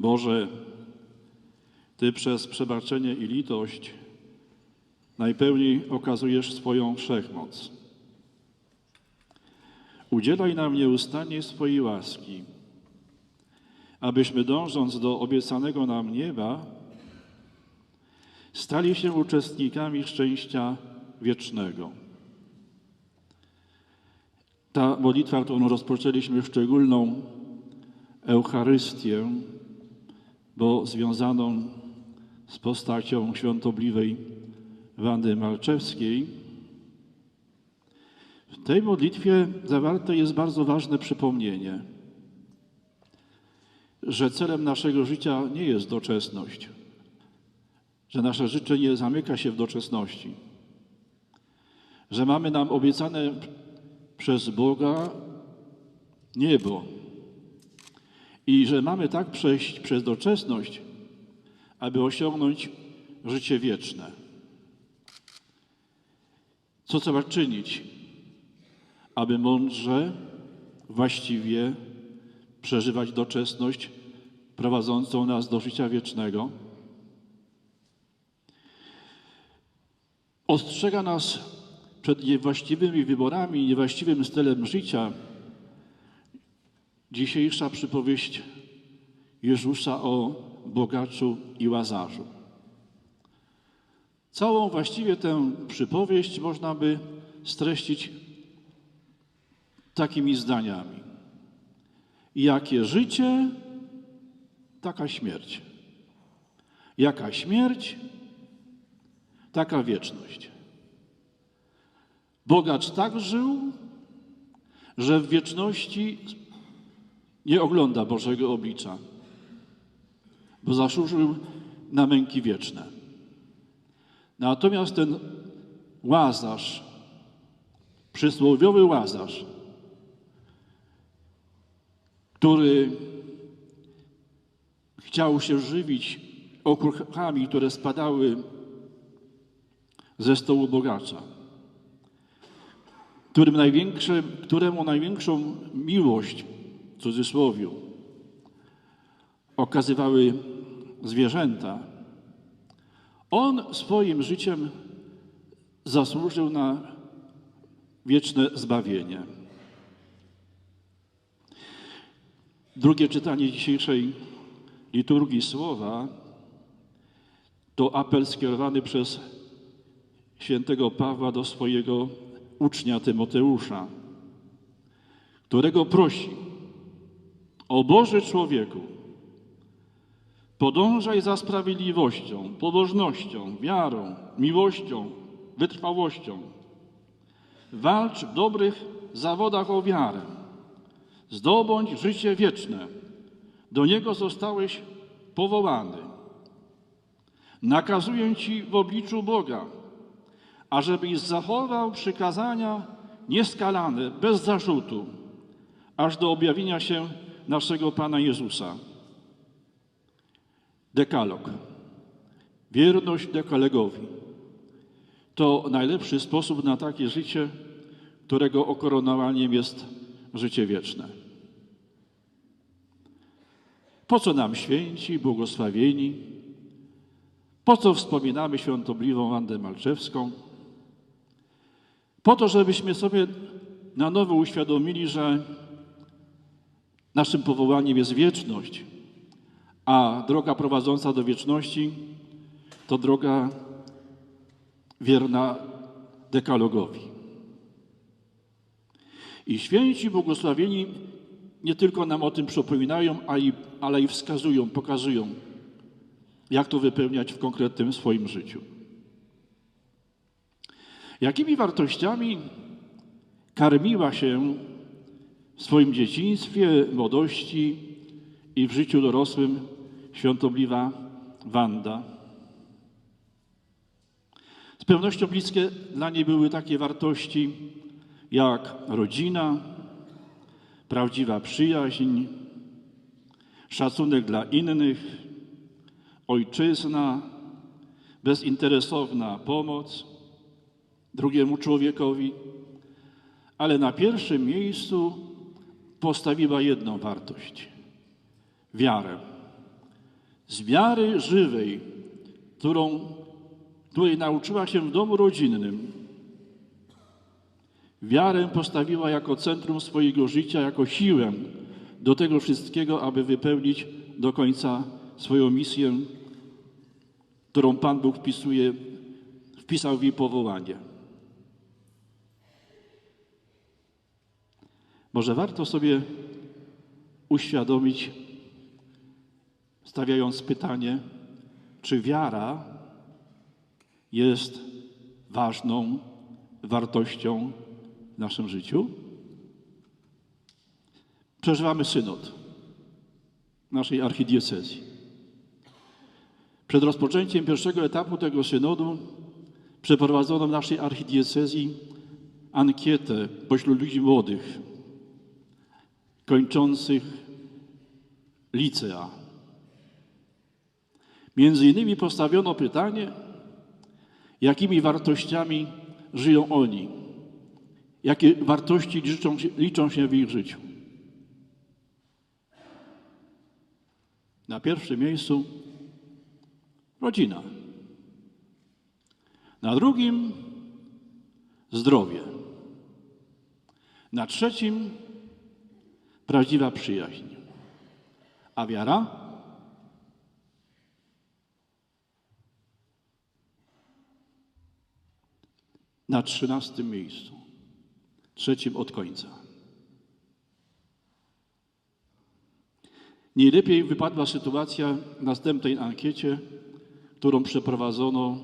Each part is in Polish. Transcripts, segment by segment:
Boże, Ty przez przebaczenie i litość najpełniej okazujesz swoją wszechmoc. Udzielaj nam nieustannie swojej łaski, abyśmy dążąc do obiecanego nam nieba, stali się uczestnikami szczęścia wiecznego. Ta modlitwa, którą rozpoczęliśmy, szczególną Eucharystię, bo związaną z postacią świątobliwej Wandy Malczewskiej, w tej modlitwie zawarte jest bardzo ważne przypomnienie, że celem naszego życia nie jest doczesność, że nasze życie nie zamyka się w doczesności, że mamy nam obiecane przez Boga niebo i że mamy tak przejść przez doczesność, aby osiągnąć życie wieczne. Co trzeba czynić, aby mądrze, właściwie przeżywać doczesność prowadzącą nas do życia wiecznego? Ostrzega nas przed niewłaściwymi wyborami, niewłaściwym stylem życia dzisiejsza przypowieść Jezusa o bogaczu i łazarzu. Całą właściwie tę przypowieść można by streścić takimi zdaniami. Jakie życie, taka śmierć. Jaka śmierć, taka wieczność. Bogacz tak żył, że w wieczności nie ogląda Bożego oblicza, bo zasłużył na męki wieczne. Natomiast ten łazarz, przysłowiowy łazarz, który chciał się żywić okruchami, które spadały ze stołu bogacza, którym największe, któremu największą miłość, w cudzysłowie, okazywały zwierzęta, on swoim życiem zasłużył na wieczne zbawienie. Drugie czytanie dzisiejszej liturgii słowa to apel skierowany przez świętego Pawła do swojego ucznia Tymoteusza, którego prosi: O Boży człowieku, podążaj za sprawiedliwością, pobożnością, wiarą, miłością, wytrwałością. Walcz w dobrych zawodach o wiarę. Zdobądź życie wieczne. Do niego zostałeś powołany. Nakazuję ci w obliczu Boga, ażebyś zachował przykazania nieskalane, bez zarzutu, aż do objawienia się naszego Pana Jezusa. Dekalog. Wierność dekalogowi. To najlepszy sposób na takie życie, którego okoronowaniem jest życie wieczne. Po co nam święci, błogosławieni? Po co wspominamy świątobliwą Wandę Malczewską? Po to, żebyśmy sobie na nowo uświadomili, że naszym powołaniem jest wieczność, a droga prowadząca do wieczności to droga wierna dekalogowi. I święci błogosławieni nie tylko nam o tym przypominają, ale i wskazują, pokazują, jak to wypełniać w konkretnym swoim życiu. Jakimi wartościami karmiła się w swoim dzieciństwie, młodości i w życiu dorosłym świątobliwa Wanda? Z pewnością bliskie dla niej były takie wartości jak rodzina, prawdziwa przyjaźń, szacunek dla innych, ojczyzna, bezinteresowna pomoc drugiemu człowiekowi, ale na pierwszym miejscu postawiła jedną wartość wiarę. z wiary żywej, którą, której nauczyła się w domu rodzinnym, wiarę postawiła jako centrum swojego życia, jako siłę do tego wszystkiego, aby wypełnić do końca swoją misję, którą Pan Bóg wpisuje, wpisał w jej powołanie. Może warto sobie uświadomić, stawiając pytanie, czy wiara jest ważną wartością w naszym życiu? Przeżywamy synod naszej archidiecezji. Przed rozpoczęciem pierwszego etapu tego synodu przeprowadzono w naszej archidiecezji ankietę pośród ludzi młodych, kończących licea. Między innymi postawiono pytanie, jakimi wartościami żyją oni, jakie wartości liczą się, liczą się w ich życiu. Na pierwszym miejscu rodzina. Na drugim zdrowie. Na trzecim prawdziwa przyjaźń. A wiara? Na trzynastym miejscu, trzecim od końca. Najlepiej wypadła sytuacja w następnej ankiecie, którą przeprowadzono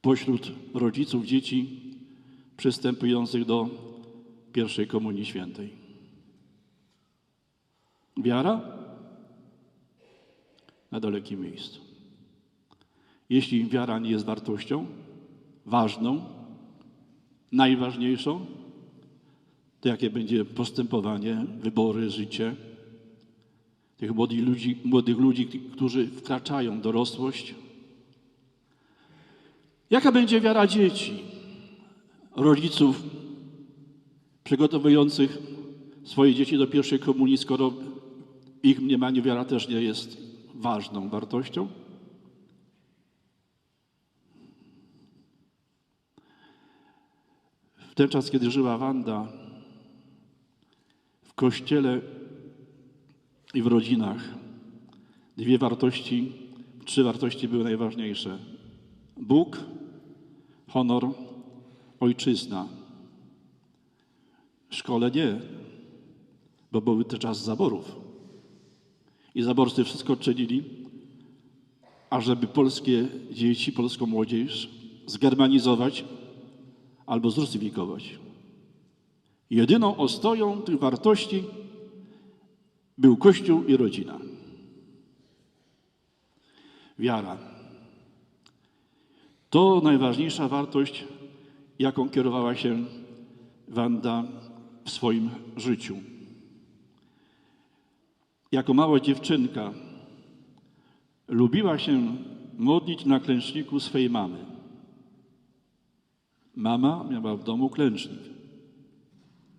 pośród rodziców dzieci przystępujących do pierwszej Komunii Świętej. Wiara na dalekim miejscu. Jeśli wiara nie jest wartością ważną, najważniejszą, to jakie będzie postępowanie, wybory, życie tych młodych ludzi, młodych ludzi, którzy wkraczają w dorosłość? Jaka będzie wiara dzieci, rodziców przygotowujących swoje dzieci do pierwszej komunii, skoro ich mniemaniu wiara też nie jest ważną wartością? W ten czas, kiedy żyła Wanda, w kościele i w rodzinach dwie wartości, trzy wartości były najważniejsze: Bóg, honor, ojczyzna. W szkole nie, bo były te czas zaborów. I zaborcy wszystko czynili, ażeby polskie dzieci, polską młodzież zgermanizować albo zrusyfikować. Jedyną ostoją tych wartości był Kościół i rodzina. Wiara. To najważniejsza wartość, jaką kierowała się Wanda w swoim życiu. Jako mała dziewczynka lubiła się modlić na klęczniku swej mamy. Mama miała w domu klęcznik.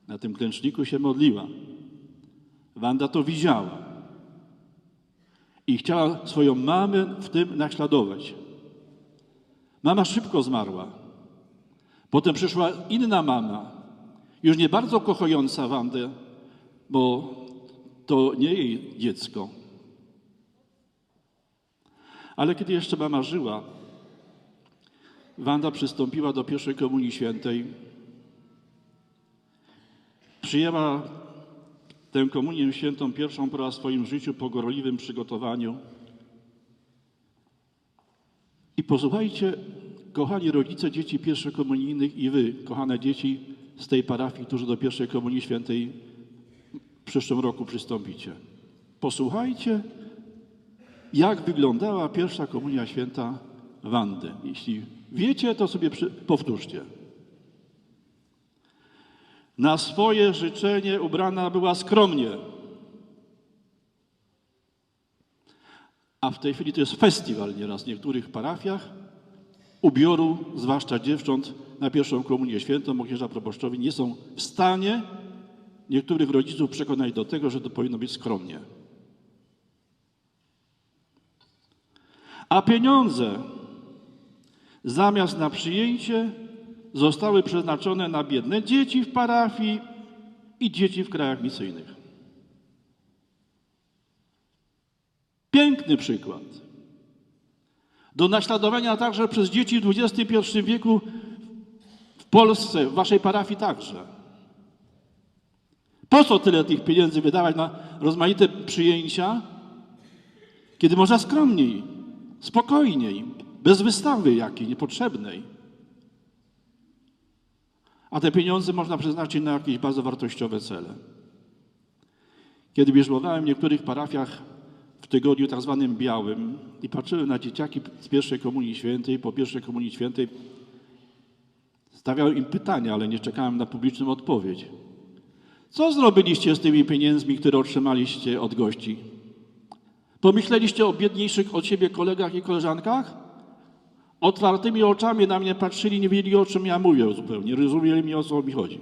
Na tym klęczniku się modliła. Wanda to widziała i chciała swoją mamę w tym naśladować. Mama szybko zmarła. Potem przyszła inna mama, już nie bardzo kochająca Wandę, bo to nie jej dziecko. Ale kiedy jeszcze mama żyła, Wanda przystąpiła do pierwszej komunii świętej. Przyjęła tę komunię świętą pierwszą po raz w swoim życiu po gorliwym przygotowaniu. I posłuchajcie, kochani rodzice dzieci pierwszokomunijnych i wy, kochane dzieci z tej parafii, którzy do pierwszej komunii świętej w przyszłym roku przystąpicie. Posłuchajcie, jak wyglądała pierwsza komunia święta Wandy. Jeśli wiecie, to sobie przy... powtórzcie. Na swoje życzenie ubrana była skromnie. A w tej chwili to jest festiwal nieraz w niektórych parafiach ubioru, zwłaszcza dziewcząt, na pierwszą komunię świętą, bo księża proboszczowie nie są w stanie niektórych rodziców przekonać do tego, że to powinno być skromnie. A pieniądze zamiast na przyjęcie zostały przeznaczone na biedne dzieci w parafii i dzieci w krajach misyjnych. Piękny przykład. Do naśladowania także przez dzieci w XXI wieku w Polsce, w waszej parafii także. Po co tyle tych pieniędzy wydawać na rozmaite przyjęcia, kiedy można skromniej, spokojniej, bez wystawy jakiej niepotrzebnej? A te pieniądze można przeznaczyć na jakieś bardzo wartościowe cele. Kiedy bierzmowałem w niektórych parafiach w tygodniu tak zwanym białym i patrzyłem na dzieciaki z pierwszej komunii świętej, po pierwszej komunii świętej, stawiałem im pytania, ale nie czekałem na publiczną odpowiedź. Co zrobiliście z tymi pieniędzmi, które otrzymaliście od gości? Pomyśleliście o biedniejszych od siebie kolegach i koleżankach? Otwartymi oczami na mnie patrzyli, nie wiedzieli o czym ja mówię zupełnie, nie rozumieli mi o co mi chodzi.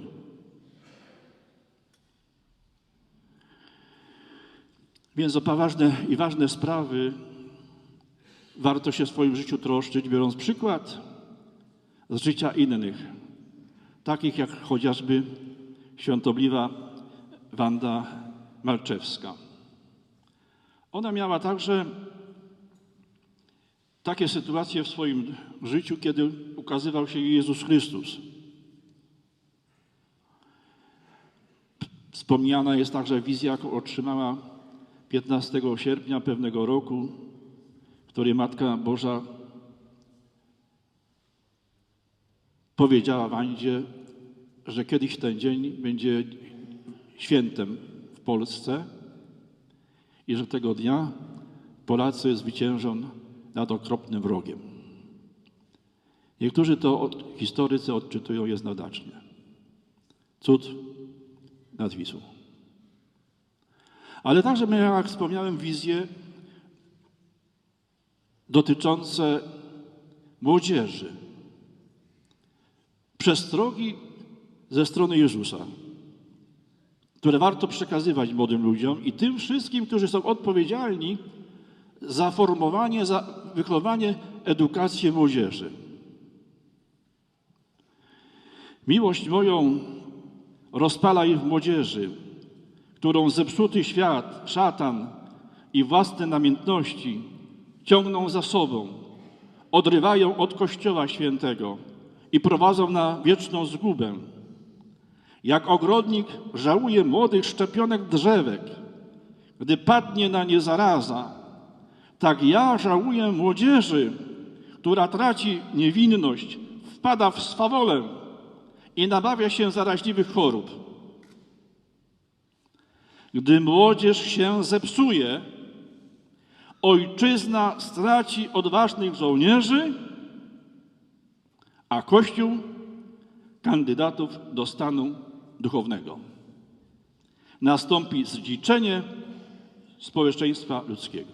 Więc o poważne i ważne sprawy warto się w swoim życiu troszczyć, biorąc przykład z życia innych, takich jak chociażby świątobliwa Wanda Malczewska. Ona miała także takie sytuacje w swoim życiu, kiedy ukazywał się Jezus Chrystus. Wspomniana jest także wizja, jaką otrzymała 15 sierpnia pewnego roku, w której Matka Boża powiedziała Wandzie, że kiedyś ten dzień będzie świętem w Polsce i że tego dnia Polacy zwyciężą nad okropnym wrogiem. Niektórzy to od, historycy odczytują jednoznacznie. Cud nad Wisłą. Ale także miałem, jak wspomniałem, wizje dotyczące młodzieży. Przestrogi ze strony Jezusa, które warto przekazywać młodym ludziom i tym wszystkim, którzy są odpowiedzialni za formowanie, za wychowanie, edukację młodzieży. Miłość moją rozpala w młodzieży, którą zepsuty świat, szatan i własne namiętności ciągną za sobą, odrywają od Kościoła Świętego i prowadzą na wieczną zgubę. Jak ogrodnik żałuje młodych szczepionek drzewek, gdy padnie na nie zaraza, tak ja żałuję młodzieży, która traci niewinność, wpada w swawolę i nabawia się zaraźliwych chorób. Gdy młodzież się zepsuje, ojczyzna straci odważnych żołnierzy, a Kościół kandydatów do stanu duchownego. Nastąpi zdziczenie społeczeństwa ludzkiego.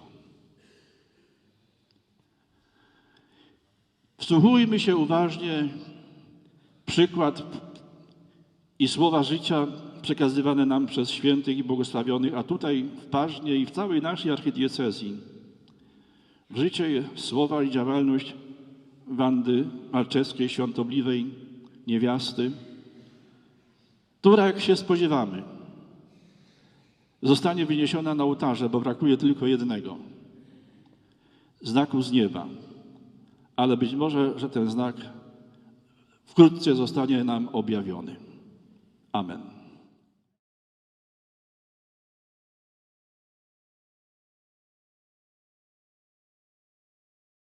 Wsłuchujmy się uważnie przykład i słowa życia przekazywane nam przez świętych i błogosławionych, a tutaj w Parznie i w całej naszej archidiecezji. Życie, słowa i działalność Wandy Malczewskiej, świątobliwej niewiasty, która, jak się spodziewamy, zostanie wyniesiona na ołtarze, bo brakuje tylko jednego znaku z nieba ale być może, że ten znak wkrótce zostanie nam objawiony. Amen.